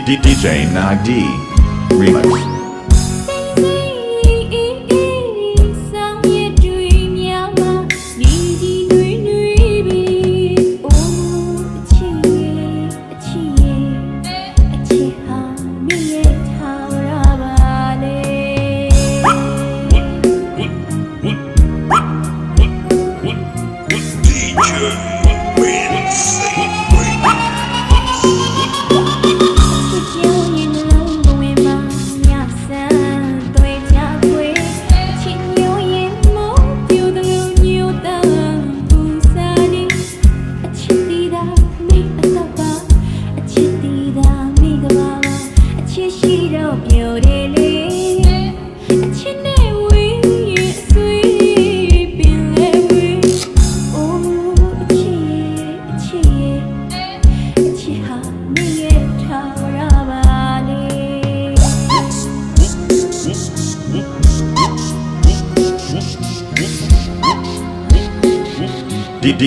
DJ Nadi Remix. 绝。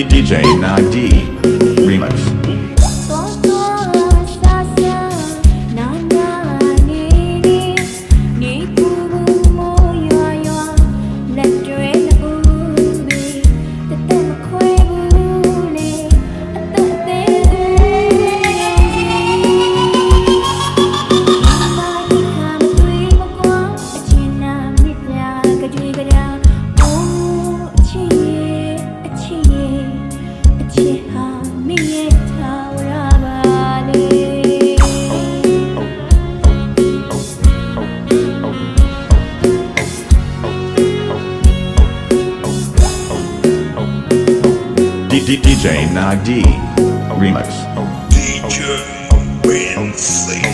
DJ Remix. DJ Nagdi Remix. Oh, DJ Winsley.